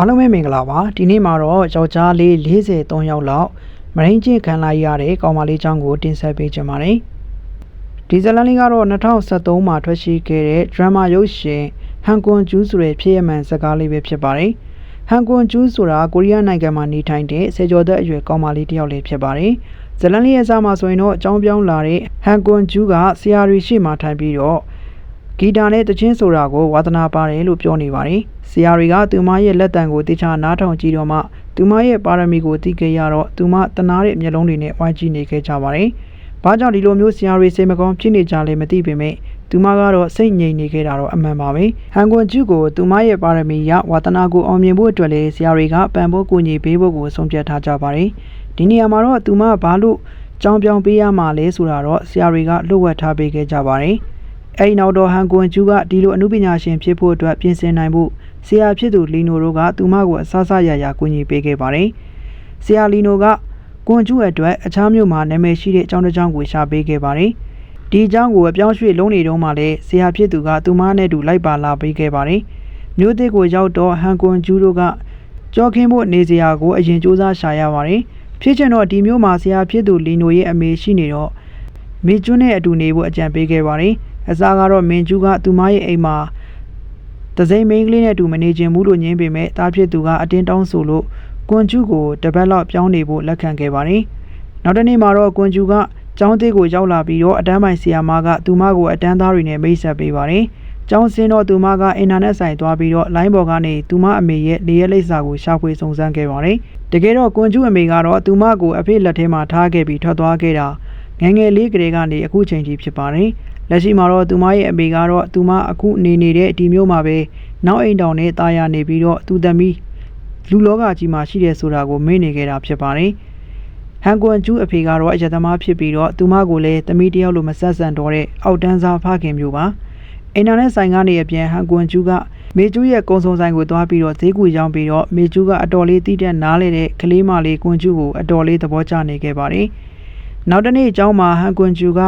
အားလုံးပဲမင်္ဂလာပါဒီနေ့မှာတော့ယောက်ျားလေး43ယောက်လောက်မရင်းချင်းခံလိုက်ရတဲ့ကောင်မလေးချောင်းကိုတင်ဆက်ပေးချင်ပါတယ်ဒီဇလန်လေးကတော့2013မှာထွက်ရှိခဲ့တဲ့ drama ရုပ်ရှင်ဟန်ကွန်ကျူးဆိုတဲ့ဖြစ်ရမှန်ဇာတ်ကားလေးပဲဖြစ်ပါတယ်ဟန်ကွန်ကျူးဆိုတာကိုရီးယားနိုင်ငံမှာနေထိုင်တဲ့ဆယ်ကျော်သက်အရွယ်ကောင်မလေးတစ်ယောက်လေးဖြစ်ပါတယ်ဇလန်လေးရဲ့အစားမှာဆိုရင်တော့အကြောင်းပြောင်းလာတဲ့ဟန်ကွန်ကျူးကဆရာရီရှိမှထိုင်ပြီးတော့ ဂီတာနဲ့တချင်းဆိုတာကိုဝါသနာပါတယ်လို့ပြောနေပါတယ်။ဆရာတွေကသူမရဲ့လက်တံကိုတေချာနားထောင်ကြည့်တော့မှသူမရဲ့ပါရမီကိုသိခဲ့ရတော့သူမတနာတဲ့မျက်လုံးတွေနဲ့ဝိုင်းကြည့်နေခဲ့ကြပါတယ်။ဘာကြောင့်ဒီလိုမျိုးဆရာတွေစိတ်မကောင်းဖြစ်နေကြလဲမသိပေမဲ့သူမကတော့စိတ်ငြိမ်နေခဲ့တာတော့အမှန်ပါပဲ။ဟန်ကွန်ကျူကိုသူမရဲ့ပါရမီရဝါသနာကိုအောင်မြင်ဖို့အတွက်လည်းဆရာတွေကပံ့ပိုးကူညီပေးဖို့ကိုဆုံးဖြတ်ထားကြပါတယ်။ဒီနေရာမှာတော့သူမဘာလို့ကြောင်းပြောင်းပေးရမှာလဲဆိုတာတော့ဆရာတွေကလှုပ်ဝက်ထားပေးခဲ့ကြပါတယ်။ အဲဒီနောက်တော့ဟန်ကွန်ကျူးကဒီလိုအမှုပညာရှင်ဖြစ်ဖို့အတွက်ပြင်ဆင်နိုင်ဖို့ဆရာဖြစ်သူလီနိုတို့ကသူမကိုအဆအဆရရကူညီပေးခဲ့ပါတယ်။ဆရာလီနိုကကွန်ကျူးအတွက်အခြားမြို့မှာနာမည်ရှိတဲ့အကြောင်းတစ်ကြောင်းကိုရှာပေးခဲ့ပါတယ်။ဒီအကြောင်းကိုအပြောင်းရွှေ့လုံးနေတော့မှလည်းဆရာဖြစ်သူကသူမနဲ့တူလိုက်ပါလာပေးခဲ့ပါတယ်။မြို့သစ်ကိုရောက်တော့ဟန်ကွန်ကျူးတို့ကကြောခင်းဖို့နေစရာကိုအရင်စူးစမ်းရှာရပါတယ်။ဖြစ်ချင်တော့ဒီမြို့မှာဆရာဖြစ်သူလီနိုရဲ့အမေရှိနေတော့မေကျွန်းနဲ့အတူနေဖို့အကြံပေးခဲ့ပါတယ်။ အစားကတော့မင်ကျူးကသူမရဲ့အိမ်မှာတစိမ့်မိန်းကလေးနဲ့အတူမနေခြင်းဘူးလို့ညင်းပေမဲ့တားဖြစ်သူကအတင်းတောင်းဆိုလို့ကွန်ကျူးကိုတပတ်လောက်ပြောင်းနေဖို့လက်ခံခဲ့ပါတယ်။နောက်တစ်နေ့မှာတော့ကွန်ကျူးကကျောင်းသေးကိုရောက်လာပြီးတော့အတန်းပိုင်ဆီယာမကသူမကိုအတန်းသားတွေနဲ့မိတ်ဆက်ပေးပါတယ်။ကျောင်းစင်းတော့သူမကအင်တာနက်ဆိုင်သွားပြီးတော့လိုင်းပေါ်ကနေသူမအမေရဲ့နေရက်လိပ်စာကိုရှာဖွေစုံစမ်းခဲ့ပါတယ်။တကယ်တော့ကွန်ကျူးအမေကတော့သူမကိုအဖေလက်ထဲမှာထားခဲ့ပြီးထွက်သွားခဲ့တာငယ်ငယ်လေးကလေးကနေအခုချိန်ထိဖြစ်ပါတယ်။ လက်ရှိမှာတော့သူမရဲ့အမေကတော့သူမအခုနေနေတဲ့ဒီမျိုးမှာပဲနောက်အိမ်တောင်နဲ့တာယာနေပြီးတော့သူသမီးလူလောကကြီးမှာရှိတယ်ဆိုတာကိုမေ့နေခဲ့တာဖြစ်ပါတယ်။ဟန်ကွန်ကျူးအဖေကတော့အယက်သမားဖြစ်ပြီးတော့သူမကိုလည်းသမီးတယောက်လိုမဆက်ဆံတော့တဲ့အောက်တန်းစားဖခင်မျိုးပါ။အင်တာနက်ဆိုင်ကနေအပြန်ဟန်ကွန်ကျူးကမေကျူးရဲ့ကုံစုံဆိုင်ကိုသွားပြီးတော့ဈေးကူရောင်းပြီးတော့မေကျူးကအတော်လေးတိတက်နားလေတဲ့ကလေးမလေးကွန်ကျူးကိုအတော်လေးသဘောကျနေခဲ့ပါတယ်။နောက်တနေ့အကြောင်းမှာဟန်ကွန်ကျူက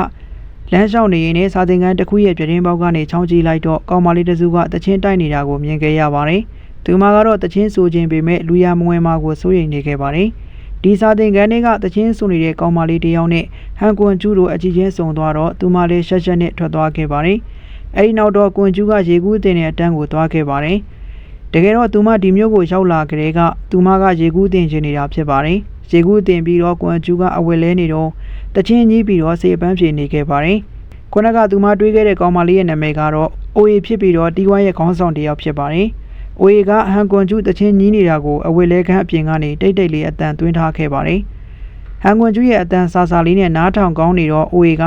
လမ်းလျှောက်နေရင်လည်းစာသင်ခန်းတစ်ခုရဲ့ပြတင်းပေါက်ကနေချောင်းကြည့်လိုက်တော့ကောင်မလေးတစ်စုကတချင်းတိုက်နေတာကိုမြင်ခဲ့ရပါတယ်။သူမကတော့တချင်းဆိုခြင်းပေမဲ့လူရမဝင်မှာကိုစိုးရိမ်နေခဲ့ပါတယ်။ဒီစာသင်ခန်းတွေကတချင်းဆိုနေတဲ့ကောင်မလေးတစ်ယောက်နဲ့ဟန်ကွန်ကျူးတို့အကြီးချင်းစုံသွားတော့သူမလေးရှက်ရှက်နဲ့ထွက်သွားခဲ့ပါတယ်။အဲဒီနောက်တော့ကွန်ကျူးကရေကူးတင်တဲ့အတန်းကိုသွားခဲ့ပါတယ်။တကယ်တော့သူမဒီမျိုးကိုရောက်လာကြတဲ့ကသူမကရေကူးတင်ချင်နေတာဖြစ်ပါတယ်။ရေကူးတင်ပြီးတော့ကွန်ကျူးကအဝယ်လဲနေတော့ တချင်းကြီးပြီးတော့စေပန်းပြေနေခဲ့ပါတယ်။ခုနကသူမတွေးခဲ့တဲ့ကောင်မလေးရဲ့နာမည်ကတော့အိုအေဖြစ်ပြီးတော့တီဝိုင်းရဲ့ခေါင်းဆောင်တစ်ယောက်ဖြစ်ပါတယ်။အိုအေကဟန်ကွန်ကျူးတချင်းကြီးနေတာကိုအဝယ်လဲခန်းအပြင်ကနေတိတ်တိတ်လေးအတန်သွင်းထားခဲ့ပါတယ်။ဟန်ကွန်ကျူးရဲ့အတန်ဆာဆာလေးနဲ့နားထောင်ကောင်းနေတော့အိုအေက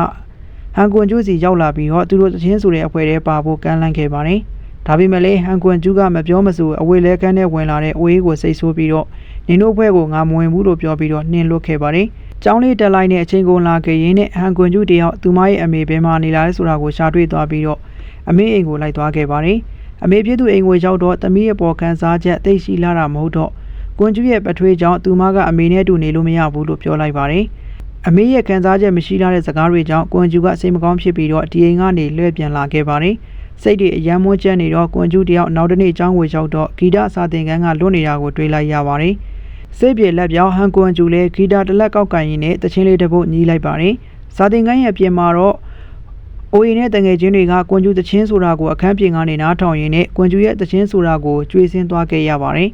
ဟန်ကွန်ကျူးစီရောက်လာပြီးတော့သူတို့တချင်းဆိုတဲ့အဖွဲထဲပါဖို့ကမ်းလှမ်းခဲ့ပါတယ်။ဒါပေမဲ့လည်းဟန်ကွန်ကျူးကမပြောမဆိုအဝေးလဲကန်းနဲ့ဝင်လာတဲ့အိုအေးကိုစိတ်ဆိုးပြီးတော့နင်တို့ဘွဲကိုငါမဝင်ဘူးလို့ပြောပြီးတော့နှင်လွတ်ခဲ့ပါတယ်။ ကျောင်းလေးတက်လိုက်တဲ့အချိန်ကုန်လာခဲ့ရင်းနဲ့ဟန်ကွန်ကျူတယောက်သူမရဲ့အမေဘဲမှာနေလာလဲဆိုတာကိုရှာတွေ့သွားပြီးတော့အမေအိမ်ကိုလိုက်သွားခဲ့ပါတယ်။အမေဖြစ်သူအိမ်ကိုရောက်တော့သမီးရဲ့ပေါ်ခန်းစားချက်သိရှိလာတာမဟုတ်တော့ကွန်ကျူရဲ့ပထွေးကြောင့်သူမကအမေနဲ့တူနေလို့မရဘူးလို့ပြောလိုက်ပါတယ်။အမေရဲ့ခံစားချက်မရှိတဲ့စကားတွေကြောင့်ကွန်ကျူကစိတ်မကောင်းဖြစ်ပြီးတော့ဒီအိမ်ကနေလွှဲပြန်လာခဲ့ပါတယ်။စိတ်တွေအယမ်းမွန်းကျက်နေတော့ကွန်ကျူတယောက်နောက်တစ်နေ့အကြောင်းကိုရောက်တော့ဂီတစာသင်ခန်းကလွတ်နေတာကိုတွေ့လိုက်ရပါတယ်။ စိတ်ပြေလက်ပြောင်းဟန်ကွန်ကျူလည်းဂီတာတစ်လက်ကောက်ကင်ရင်းနဲ့တချင်းလေးတစ်ပုတ်ညီးလိုက်ပါတယ်။စာသင်ခန်းရဲ့အပြင်မှာတော့အိုရီနဲ့တငယ်ချင်းတွေကကွန်ကျူတချင်းဆိုတာကိုအခန်းပြင်ကနေနားထောင်ရင်းနဲ့ကွန်ကျူရဲ့တချင်းဆိုတာကိုကြွေးစင်းသွားခဲ့ရပါတယ်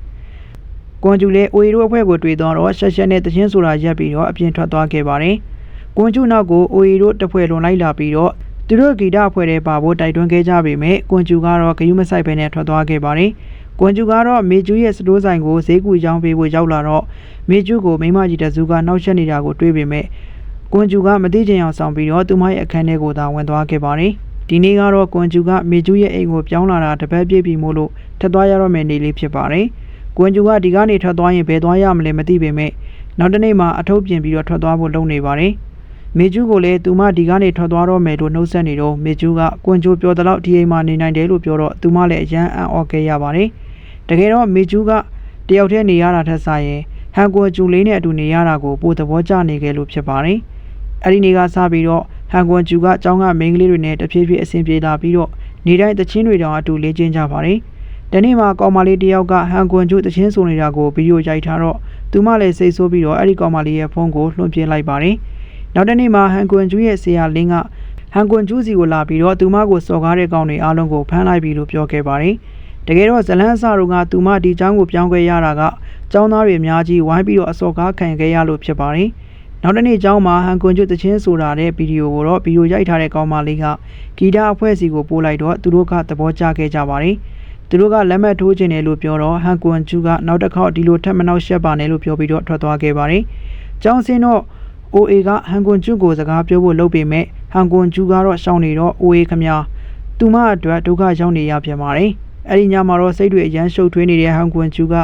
။ကွန်ကျူလည်းအိုရီတို့အဖွဲ့ကိုတွေ့တော့ရှက်ရှက်နဲ့တချင်းဆိုတာရက်ပြီးတော့အပြင်ထွက်သွားခဲ့ပါတယ်။ကွန်ကျူနောက်ကိုအိုရီတို့တစ်ဖွဲ့လွန်လိုက်လာပြီးတော့သူတို့ဂီတအဖွဲ့ထဲပါဖို့တိုက်တွန်းခဲ့ကြပေမဲ့ကွန်ကျူကတော့ဂယုမဆိုင်ပဲနဲ့ထွက်သွားခဲ့ပါတယ်။ ကွန်ကျူကတော့မေကျူးရဲ့စတိုးဆိုင်ကိုဈေးကူရောင်းပေးဖို့ရောက်လာတော့မေကျူးကိုမိမကြီးတစုကနှောက်ယှက်နေတာကိုတွေးပေမဲ့ကွန်ကျူကမသိချင်အောင်ဆောင်ပြီးတော့သူမရဲ့အခန်းထဲကိုသာဝင်သွားခဲ့ပါတယ်ဒီနေ့ကတော့ကွန်ကျူကမေကျူးရဲ့အိမ်ကိုပြောင်းလာတာတပတ်ပြည့်ပြီမို့လို့ထပ်သွားရတော့မယ်နေလေးဖြစ်ပါတယ်ကွန်ကျူကဒီကနေထွက်သွားရင်ဘယ်သွားရမလဲမသိပေမဲ့နောက်တနေ့မှအထုပ်ပြင်ပြီးတော့ထွက်သွားဖို့လုပ်နေပါတယ်မေကျူးကိုလည်းသူမဒီကနေထွက်သွားတော့မယ်လို့နှုတ်ဆက်နေတော့မေကျူးကကွန်ကျူပြောတဲ့လောက်ဒီအိမ်မှာနေနိုင်တယ်လို့ပြောတော့သူမလည်းအယမ်းအံ့ဩခဲ့ရပါတယ်။ တကယ်တော့မေကျူးကတယောက်တည်းနေရတာထက်ဆိုင်ရင်ဟန်ကွယ်ကျူလေးနဲ့အတူနေရတာကိုပိုသဘောကျနေခဲ့လို့ဖြစ်ပါတယ်။အဲဒီနေ့ကစပြီးတော့ဟန်ကွယ်ကျူကကျောင်းကမိန်းကလေးတွေနဲ့တဖြည်းဖြည်းအဆင်ပြေလာပြီးတော့နေတိုင်းတချင်းတွေတောင်အတူလေ့ကျင့်ကြပါတယ်။။ဒီနေ့မှာကောင်မလေးတစ်ယောက်ကဟန်ကွန်ကျူတချင်းဆိုနေတာကိုဗီဒီယိုရိုက်ထားတော့သူမလည်းစိတ်ဆိုးပြီးတော့အဲ့ဒီကောင်မလေးရဲ့ဖုန်းကိုလွှင့်ပြလိုက်ပါတယ်။နောက်တစ်နေ့မှာဟန်ကွန်ကျူရဲ့ဆရာလင်းကဟန်ကွန်ကျူးစီကိုလာပြီးတော့သူမကိုစော်ကားတဲ့ကောင်တွေအားလုံးကိုဖမ်းလိုက်ပြီလို့ပြောခဲ့ပါတယ်။ တကယ်တော့ဇလန်းအစတို့ကသူမဒီချောင်းကိုပြောင်းခဲ့ရတာကចောင်းသားတွေအများကြီးဝိုင်းပြီးတော့အစော်ကားခံခဲ့ရလို့ဖြစ်ပါတယ်။နောက်တစ်နေ့ကျောင်းမှာဟန်ကွန်ကျွတ်တချင်းဆိုတာတဲ့ဗီဒီယိုကိုတော့ဗီဒီယိုရိုက်ထားတဲ့ကောင်မလေးကဂီတအဖွဲ့စီကိုပို့လိုက်တော့သူတို့ကသဘောကျခဲ့ကြပါတယ်။သူတို့ကလက်မှတ်ထိုးခြင်းတယ်လို့ပြောတော့ဟန်ကွန်ကျူကနောက်တစ်ခေါက်ဒီလိုထပ်မနောက်ရှက်ပါနဲ့လို့ပြောပြီးတော့ထွက်သွားခဲ့ပါတယ်။ကျောင်းစင်းတော့ OA ကဟန်ကွန်ကျူကိုစကားပြောဖို့လုပ်ပေမဲ့ဟန်ကွန်ကျူကတော့ရှောင်းနေတော့ OA ခမသူမအတွက်ဒုက္ခရောက်နေရပြန်ပါတယ်။ အဲ့ဒီညမှာတော့စိတ်တွေအရန်ရှုပ်ထွေးနေတဲ့ဟန်ကွန်ကျူက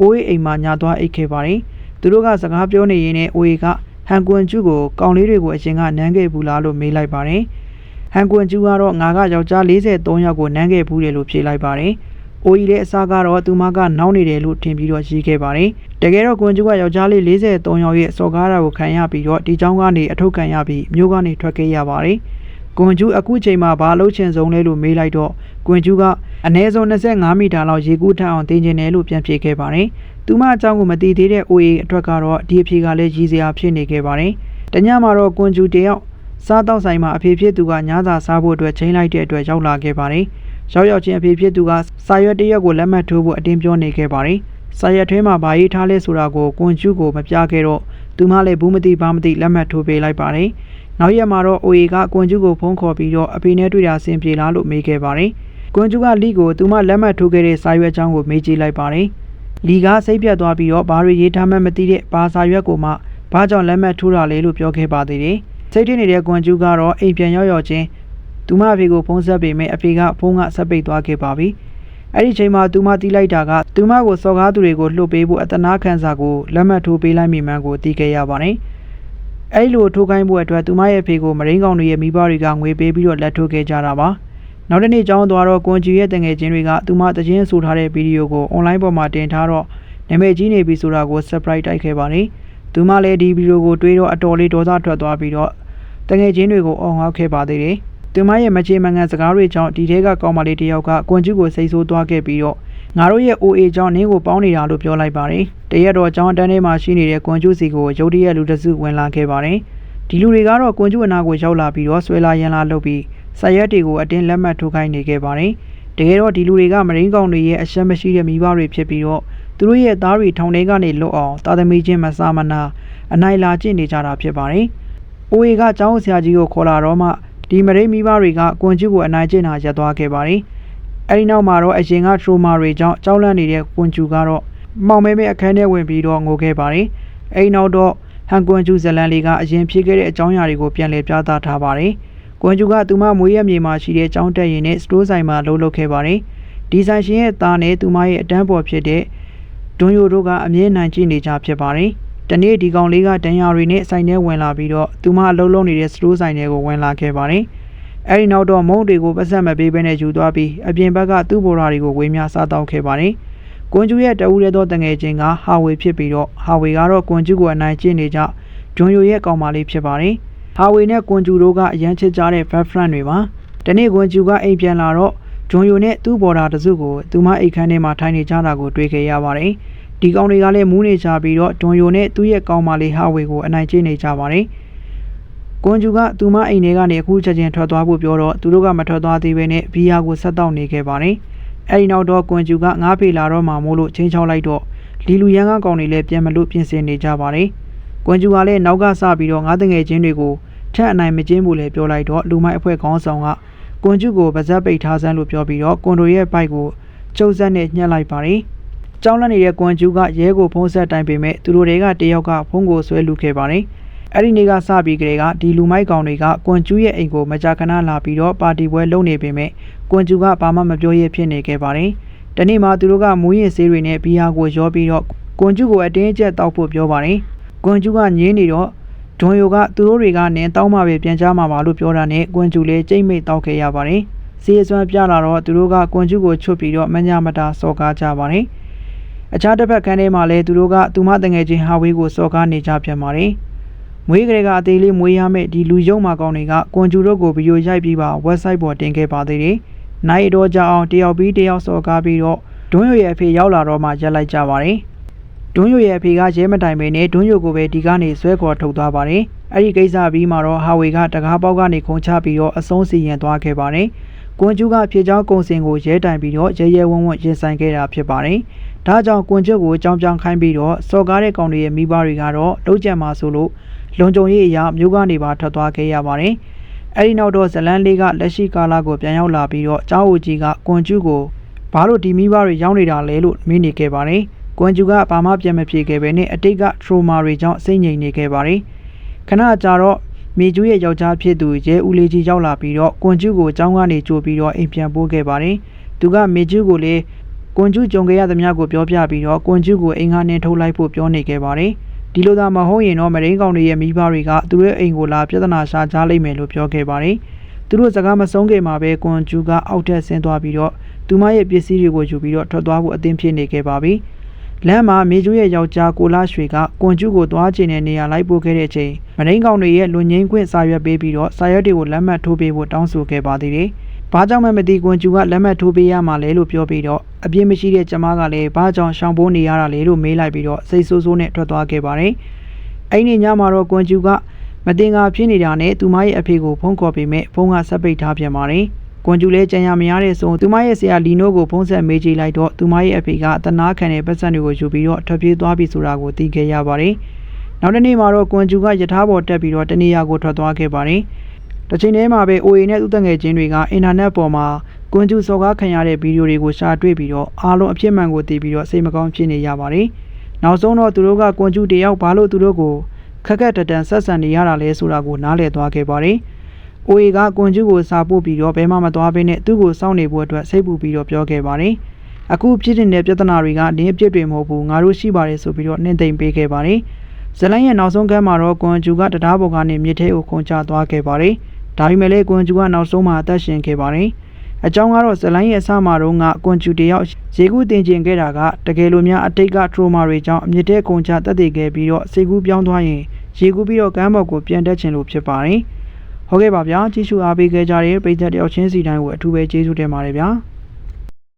OA အိမ်မှာညသွားအိတ်ခဲ့ပါတယ်။သူတို့ကစကားပြောနေရင်းနဲ့ OA ကဟန်ကွန်ကျူကိုကောင်လေးတွေကိုအရင်ကနမ်းခဲ့ဘူးလားလို့မေးလိုက်ပါတယ်။ဟန်ကွန်ကျူကတော့ငါကယောက်ျား43ယောက်ကိုနမ်းခဲ့ဘူးတယ်လို့ဖြေလိုက်ပါတယ်။အိုကြီးရဲ့အစားကတော့သူမကနောက်နေတယ်လို့ထင်ပြီးတော့ရေးခဲ့ပါတယ်။တကယ်တော့ကွန်ကျူကယောက်ျားလေး43ယောက်ရဲ့စော်ကားတာကိုခံရပြီးတော့ဒီเจ้าကနေအထုတ်ခံရပြီးမျိုးကနေထွက်ခဲ့ရပါတယ်။ ကွန်ကျူအခုချိန်မှာဘာလှုပ်ချင်ဆုံးလဲလို့မေးလိုက်တော့ကွန်ကျူကအနည်းဆုံး25မီတာလောက်ရေကူးထအောင်တင်ကျင်တယ်လို့ပြန်ဖြေခဲ့ပါတယ်။သူမအကြောင်းကိုမသိသေးတဲ့ OA အတွက်ကတော့ဒီအဖြေကလည်းရည်စရာဖြစ်နေခဲ့ပါတယ်။တညမှာတော့ကွန်ကျူတယောက်စားတော့ဆိုင်မှာအဖေဖြစ်သူကညစာစားဖို့အတွက်ချိန်လိုက်တဲ့အတွက်ရောက်လာခဲ့ပါတယ်။ရောက်ရောက်ချင်းအဖေဖြစ်သူကစာရွက်တရက်ကိုလက်မှတ်ထိုးဖို့အတင်းပြောနေခဲ့ပါတယ်။စာရွက်ထဲမှာဗာရေးထားလဲဆိုတာကိုကွန်ကျူကိုမပြခဲ့တော့သူမလည်းဘူးမသိဘာမသိလက်မှတ်ထိုးပေးလိုက်ပါတယ်။ နောက်ရက်မှာတော့ OA ကကွန်ကျူကိုဖုန်းခေါ်ပြီးတော့အဖေနဲ့တွေ့တာဆင်ပြေလားလို့မေးခဲ့ပါတယ်။ကွန်ကျူကလီကိုသူမလက်မှတ်ထိုးခဲ့တဲ့စာရွက်အကြောင်းကိုမေးကြည့်လိုက်ပါတယ်။လီကစိတ်ပြတ်သွားပြီးတော့ဘာတွေရေးထားမှမသိတဲ့ဘာစာရွက်ကိုမှဘာကြောင့်လက်မှတ်ထိုးတာလဲလို့ပြောခဲ့ပါသေးတယ်။စိတ်ထနေတဲ့ကွန်ကျူကတော့အိမ်ပြန်ရောက်ရောက်ချင်းသူမအဖေကိုဖုန်းဆက်ပေမဲ့အဖေကဖုန်းကဆက်ပိတ်သွားခဲ့ပါပြီ။အဲ့ဒီချိန်မှာသူမတီးလိုက်တာကသူမကိုစော်ကားသူတွေကိုလှုပ်ပေးဖို့အတနာခံစာကိုလက်မှတ်ထိုးပေးလိုက်မိမှန်းကိုသိခဲ့ရပါတယ်။ အဲ့လိုထိုးခိုင်းဖို့အတွက်သူမရဲ့ဖေကိုမရင်းကောင်တွေရဲ့မိဘတွေကငွေပေးပြီးတော့လက်ထိုးခဲ့ကြတာပါ။နောက်တစ်နေ့ကျောင်းသွားတော့ကွန်ဂျီရဲ့တငယ်ချင်းတွေကသူမတချင်းဆိုထားတဲ့ဗီဒီယိုကိုအွန်လိုင်းပေါ်မှာတင်ထားတော့နာမည်ကြီးနေပြီဆိုတာကို surprise တိုက်ခဲ့ပါတယ်။သူမလည်းဒီဗီဒီယိုကိုတွေးတော့အတော်လေးဒေါသထွက်သွားပြီးတော့တငယ်ချင်းတွေကိုအော်ငေါက်ခဲ့ပါသေးတယ်။သူမရဲ့မချေမငံစကားတွေကြောင့်ဒီထဲကကောင်မလေးတယောက်ကကွန်ကျူကိုစိတ်ဆိုးသွားခဲ့ပြီးတော့ ငါတို့ရဲ့ OA ကြောင့်နင်းကိုပေါင်းနေတာလို့ပြောလိုက်ပါတယ်။တရက်တော့ကျောင်းတန်းထဲမှာရှိနေတဲ့ကွန်ကျူစီကိုရုတ်တရက်လူတစုဝင်လာခဲ့ပါတယ်။ဒီလူတွေကတော့ကွန်ကျူအနာကိုရောက်လာပြီးတော့ဆွဲလာရန်လာလုပ်ပြီးဆရက်တွေကိုအတင်းလက်မှတ်ထိုးခိုင်းနေခဲ့ပါတယ်။တကယ်တော့ဒီလူတွေကမရင်းကောင်တွေရဲ့အရှက်မရှိတဲ့မိဘတွေဖြစ်ပြီးတော့သူတို့ရဲ့သားတွေထောင်ထဲကနေလွတ်အောင်တာသမီချင်းမဆာမနာအနိုင်လာကျင့်နေကြတာဖြစ်ပါတယ်။ OA ကကျောင်းဆရာကြီးကိုခေါ်လာတော့မှဒီမရိမိဘတွေကကွန်ကျူကိုအနိုင်ကျင့်တာရပ်သွားခဲ့ပါတယ်။ အဲဒီနောက်မှာတော့အရင်ကထရိုမာတွေကြောင့်ကြောက်လန့်နေတဲ့ကွန်ကျူကတော့မောင်မဲမဲအခန်းထဲဝင်ပြီးတော့ငိုခဲ့ပါတယ်။အဲဒီနောက်တော့ဟန်ကွန်ကျူဇလန်လေးကအရင်ဖြစ်ခဲ့တဲ့အကြောင်းအရာတွေကိုပြန်လည်ပြသထားပါတယ်။ကွန်ကျူကသူမမွေးရမြေမှာရှိတဲ့ကျောင်းတက်ရင်နဲ့စတိုးဆိုင်မှာလှုပ်လှုပ်ခဲ့ပါတယ်။ဒီဆိုင်ရှင်ရဲ့သားနဲ့သူမရဲ့အတန်းပေါ်ဖြစ်တဲ့ဒွန်ယိုတို့ကအမြဲနိုင်ကြည့်နေကြဖြစ်ပါတယ်။တနေ့ဒီကောင်လေးကတန်ရာတွေနဲ့ဆိုင်ထဲဝင်လာပြီးတော့သူမအလုံးလုံးနေတဲ့စတိုးဆိုင်တွေကိုဝင်လာခဲ့ပါတယ်။ အဲဒီနောက်တော့မုံတွေကိုပတ်ဆက်မပေးဘဲနဲ့ယူသွားပြီးအပြင်ဘက်ကသူ့ဘော်ရာတွေကိုဝေမျှစားတောက်ခဲ့ပါတယ်။ကွန်ကျူရဲ့တဦးရဲသောတငယ်ချင်းကဟာဝေဖြစ်ပြီးတော့ဟာဝေကတော့ကွန်ကျူကိုအနိုင်ကျင့်နေကြဂျွန်ယိုရဲ့ကောင်မလေးဖြစ်ပါတယ်။ဟာဝေနဲ့ကွန်ကျူတို့ကအရန်ချစ်ကြတဲ့ best friend တွေပါ။ဒီနေ့ကွန်ကျူကအိမ်ပြန်လာတော့ဂျွန်ယိုနဲ့သူ့ဘော်ဒါတစုကိုသူမအိတ်ခမ်းထဲမှာထိုင်နေကြတာကိုတွေ့ခဲ့ရပါတယ်။ဒီကောင်တွေကလည်းမူးနေကြပြီးတော့ဒွန်ယိုနဲ့သူ့ရဲ့ကောင်မလေးဟာဝေကိုအနိုင်ကျင့်နေကြပါတယ်။ ကွန်ဂျူကသူမအိမ်ထဲကနေအခုချက်ချင်းထွက်သွားဖို့ပြောတော့သူတို့ကမထွက်သွားသေးဘဲနဲ့ဘီယာကိုဆက်တောက်နေခဲ့ပါတယ်။အဲဒီနောက်တော့ကွန်ဂျူကငားဖေလာတော့မှမို့လို့ချင်းချောင်းလိုက်တော့လီလူရန်ကကောင်တွေလည်းပြန်မလို့ပြင်ဆင်နေကြပါတယ်။ကွန်ဂျူကလည်းနောက်ကစပြီးတော့ငားတငယ်ချင်းတွေကိုထက်အနိုင်မကျင်းဘူးလေပြောလိုက်တော့လူမိုက်အဖွဲ့ခေါင်းဆောင်ကကွန်ဂျူကိုပါဇက်ပိတ်ထားစမ်းလို့ပြောပြီးတော့ကွန်ဒိုရဲ့ဘိုက်ကိုကျုပ်ဆက်နဲ့ညှက်လိုက်ပါတယ်။ကြောင်းလန့်နေတဲ့ကွန်ကျူးကရဲကိုဖုံးဆက်တိုင်ပေမဲ့သူတို့တွေကတယောက်ကဖုံးကိုဆွဲလူခဲ့ပါတယ်။ အဲ့ဒီနေ့ကစပြီးကလေးကဒီလူမိုက်ကောင်တွေကကွန်ကျူးရဲ့အိမ်ကိုမကြာခဏလာပြီးတော့ပါတီပွဲလုပ်နေပေမဲ့ကွန်ကျူးကဘာမှမပြောရဖြစ်နေခဲ့ပါတယ်။ဒီနေ့မှသူတို့ကမူးယစ်ဆေးတွေနဲ့ဘီယာကိုရောပြီးတော့ကွန်ကျူးကိုအတင်းအကျပ်တောက်ဖို့ပြောပါတယ်။ကွန်ကျူးကငင်းနေတော့ဒွန်ယိုကသူတို့တွေကနင်းတောင်းမှပဲပြန်ကြမှာပါလို့ပြောတာနဲ့ကွန်ကျူလည်းကြိတ်မိတ်တောက်ခဲ့ရပါတယ်။စီးစွမ်းပြလာတော့သူတို့ကကွန်ကျူကိုချွတ်ပြီးတော့မညာမတာစော်ကားကြပါတယ်။အခြားတစ်ဖက်ကန်းထဲမှာလည်းသူတို့ကသူမတငယ်ချင်းဟာဝေးကိုစော်ကားနေကြပြန်ပါတယ်။ မွေးကလေးကအသေးလေးမွေးရမယ့်ဒီလူယုံမာကောင်းတွေကကွန်ဂျူတို့ကိုဗီဒီယိုရိုက်ပြီးပါ website ပေါ်တင်ခဲ့ပါသေးတယ်။နိုင်တော့ကြအောင်တယောက်ပြီးတယောက်စော်ကားပြီးတော့ဒွန်းရွရဲ့အဖေရောက်လာတော့မှရက်လိုက်ကြပါတယ်ဒွန်းရွရဲ့အဖေကရဲမတိုင်ပင်နဲ့ဒွန်းရွကိုပဲဒီကနေဆွဲခေါ်ထုတ်သွားပါတယ်အဲ့ဒီကိစ္စပြီးမှတော့ဟာဝေကတကားပေါက်ကနေခုံချပြီးတော့အဆုံးစီရင်သွားခဲ့ပါတယ်ကွန်ကျူကဖြေချောင်းကုံစင်ကိုရဲတိုင်ပြီးတော့ရဲရဲဝံ့ဝံ့ရင်ဆိုင်ခဲ့တာဖြစ်ပါတယ်ဒါကြောင့်ကွန်ကျုပ်ကိုကြောင်းကြောင်းခိုင်းပြီးတော့စော်ကားတဲ့ကောင်တွေရဲ့မိဘတွေကတော့လုံးကျန်မှာဆိုလို့ လုံခြုံရေးအရာမျိုးကနေပါထွက်သွားခဲ့ရပါတယ်အဲဒီနောက်တော့ဇလန်းလေးကလက်ရှိကာလကိုပြန်ရောက်လာပြီးတော့ကျောင်းဦးကြီးကကွန်ကျူကိုဘာလို့ဒီမိဘတွေရောက်နေတာလဲလို့မေးနေခဲ့ပါတယ်ကွန်ကျူကဘာမှပြန်မဖြေခဲ့ပဲနဲ့အတိတ်က trauma တွေကြောင့်စိတ်ငြိမ်နေခဲ့ပါတယ်ခဏကြာတော့မြေကျူးရဲ့ယောက်ျားဖြစ်သူရဲဦးလေးကြီးရောက်လာပြီးတော့ကွန်ကျူကိုကျောင်းကနေကြိုပြီးတော့အိမ်ပြန်ပို့ခဲ့ပါတယ်သူကမြေကျူးကိုလည်းကွန်ကျူကြုံခဲ့ရသမျှကိုပြောပြပြီးတော့ကွန်ကျူကိုအိမ်ကနေထုတ်လိုက်ဖို့ပြောနေခဲ့ပါတယ်။ ဒီလိုသာမဟုတ်ရင်တော့မရင်းကောင်တွေရဲ့မိဘတွေကသူတို့အိမ်ကိုလာပြဿနာရှာကြလိမ့်မယ်လို့ပြောခဲ့ပါတယ်။သူတို့စကားမဆုံးခင်မှာပဲကွန်ကျူကအောက်ထက်ဆင်းသွားပြီးတော့သူမရဲ့ပစ္စည်းတွေကိုယူပြီးတော့ထွက်သွားဖို့အသင့်ဖြစ်နေခဲ့ပါပြီ။လမ်းမှာမေကျူးရဲ့ယောက်ျားကိုလာရွှေကကွန်ကျူကိုသွားချင်တဲ့နေရာလိုက်ပို့ခဲ့တဲ့အချိန်မရင်းကောင်တွေရဲ့လူငင်းခွင့်စာရွက်ပေးပြီးတော့စာရွက်တွေကိုလက်မှတ်ထိုးပေးဖို့တောင်းဆိုခဲ့ပါသေးတယ်။ ဘာကြောင့်မှမသိကွန်ကျူကလက်မှတ်ထိုးပေးရမှာလဲလို့ပြောပြီးတော့အပြစ်မရှိတဲ့ကျမကလည်းဘာကြောင့်ရှောင်ပိုးနေရတာလဲလို့မေးလိုက်ပြီးတော့စိတ်ဆိုးဆိုးနဲ့ထွက်သွားခဲ့ပါတယ်။အဲ့ဒီညမှာတော့ကွန်ကျူကမတင်ကာဖြစ်နေတာနဲ့သူမရဲ့အဖေကိုဖုန်းခေါ်ပေမဲ့ဖုန်းကဆက်ပိတ်ထားပြန်ပါတယ်။ကွန်ကျူလည်းကြံရမရတဲ့ဆိုသူမရဲ့ဆရာလီနိုကိုဖုန်းဆက်မေးကြည့်လိုက်တော့သူမရဲ့အဖေကအတနာခံတဲ့ပတ်စံတွေကိုယူပြီးတော့ထွက်ပြေးသွားပြီဆိုတာကိုသိခဲ့ရပါတယ်။နောက်တစ်နေ့မှာတော့ကွန်ကျူကယထာပေါ်တက်ပြီးတော့တနေရာကိုထွက်သွားခဲ့ပါတယ်။ တစ်ချိန်တည်းမှာပဲ OA နဲ့သူ့တငယ်ချင်းတွေကအင်တာနက်ပေါ်မှာကွန်ကျူစော်ကားခံရတဲ့ဗီဒီယိုတွေကိုရှာတွေ့ပြီးတော့အားလုံးအဖြစ်မှန်ကိုသိပြီးတော့စိတ်မကောင်းဖြစ်နေရပါတယ်။နောက်ဆုံးတော့သူတို့ကကွန်ကျူတယောက်ဘာလို့သူတို့ကိုခက်ခက်တတန်ဆက်ဆံနေရတာလဲဆိုတာကိုနားလည်သွားခဲ့ပါတယ်။ OA ကကွန်ကျူကိုစာပို့ပြီးတော့ဘဲမှမသွားဘဲနဲ့သူ့ကိုစောင့်နေဖို့အတွက်စိတ်ပူပြီးတော့ပြောခဲ့ပါတယ်။အခုဖြစ်နေတဲ့ပြဿနာတွေကနေအပြစ်တွေမဟုတ်ဘူးငါတို့ရှိပါတယ်ဆိုပြီးတော့နှင်သိမ့်ပေးခဲ့ပါတယ်။ဇလိုင်းရဲ့နောက်ဆုံးကမ်းမှာတော့ကွန်ကျူကတရားပေါ်ကနေမြစ်ထဲကိုခုန်ချသွားခဲ့ပါတယ်။ ဒါပေမဲ့လည်းကွန်ကျူကနောက်ဆုံးမှာအသက်ရှင်ခဲ့ပါတယ်။အကြောင်းကတော့ဇလိုင်းရဲ့အစမှာတော့ငါကွန်ကျူတယောက်ရေကူးတင်ကျင်ခဲ့တာကတကယ်လို့များအတိတ်က trauma တွေကြောင့်အမြင့်တဲ့ကုန်ချတက်တည်ခဲ့ပြီးတော့စေကူးပြောင်းသွားရင်ရေကူးပြီးတော့ကမ်းပေါ်ကိုပြန်တက်ချင်လို့ဖြစ်ပါတယ်။ဟုတ်ကဲ့ပါဗျာကြည့်ရှုအားပေးခဲ့ကြတဲ့ပရိသတ်တယောက်ချင်းစီတိုင်းကိုအထူးပဲကျေးဇူးတင်ပါတယ်ဗျာ။